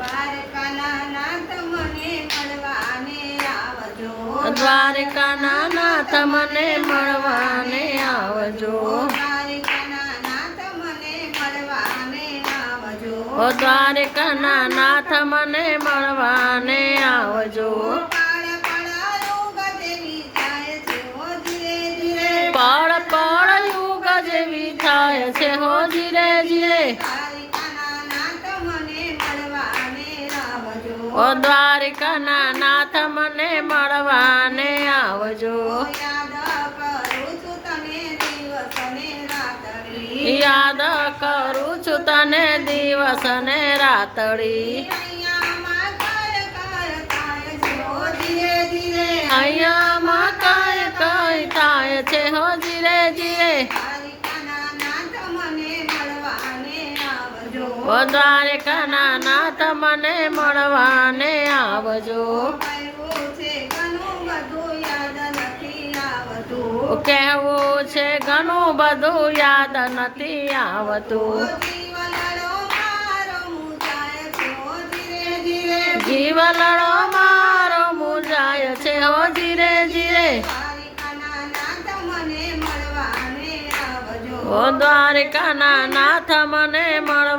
દ્વારકાના નાથ મને મળવાને આવજો. દ્વારકાના નાથ મને મળવાને આવજો. દ્વારકાના નાથ મને મળવાને આવજો. દ્વારકાના નાથ મને મળવાને આવજો. પળ પળ યુગ જેવી થાય છે હો ધીરે ધીરે. ઓ દ્વારકાના નાથ મને મળવાને આવજો. યાદ કરું છું તને દિવસ ને રાત્રિ. યાદ કરું છું તને દિવસ ને રાતડી આવજો ઓ દ્વારકાના નાથ મને મળવાને આવજો. કહેવું છે ઘણું બધું યાદ નથી આવતું. જીવ લડો મારો મુજાય છે. હો ધીરે ધીરે. ઓ દ્વારકાના નાથ મને મળવાને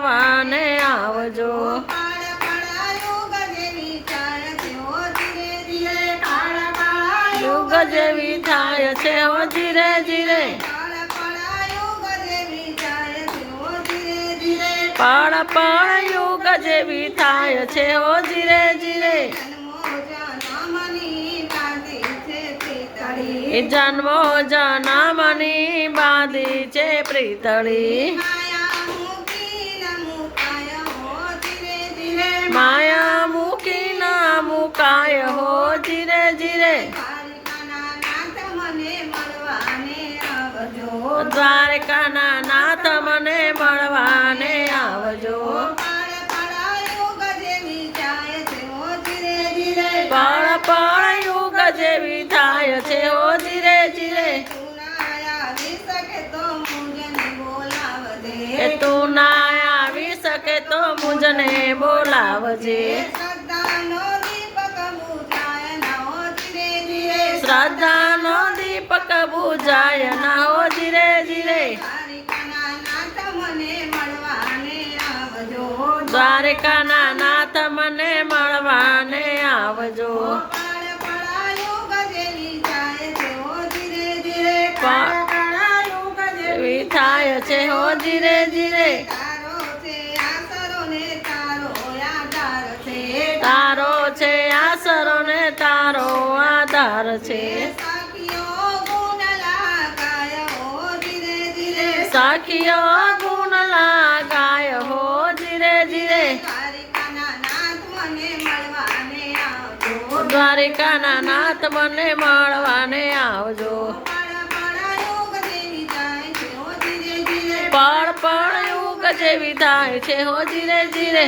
જેવી થાય છે ઓ ધીરે ધીરે. પાળ પળ યુગ જેવી થાય છે ઓ ધીરે ધીરે. જન્મો જનામની બાંધી છે પ્રીતળી. માયા દ્વારકાના નાથ મને મળવાને આવજો. પણ પળ યુગ જેવી થાય છે, ઓ ધીરે ધીરે તો ના આવી શકે તો મુજને બોલાવજે. શ્રદ્ધાનો દીપક બુજાય ના હો દ્વારિકાના નાથ મને મળવાને આવજો. થાય છે હો ધીરે ધીરે. તારો છે આસરો ને તારો આધાર છે. સાખીઓ ગુણ લાગાય હો ધીરે ધીરે દ્વારિકાના નાથ મને મળવાને આવજો પાળ પળ યુગ જેવી થાય છે હો ધીરે ધીરે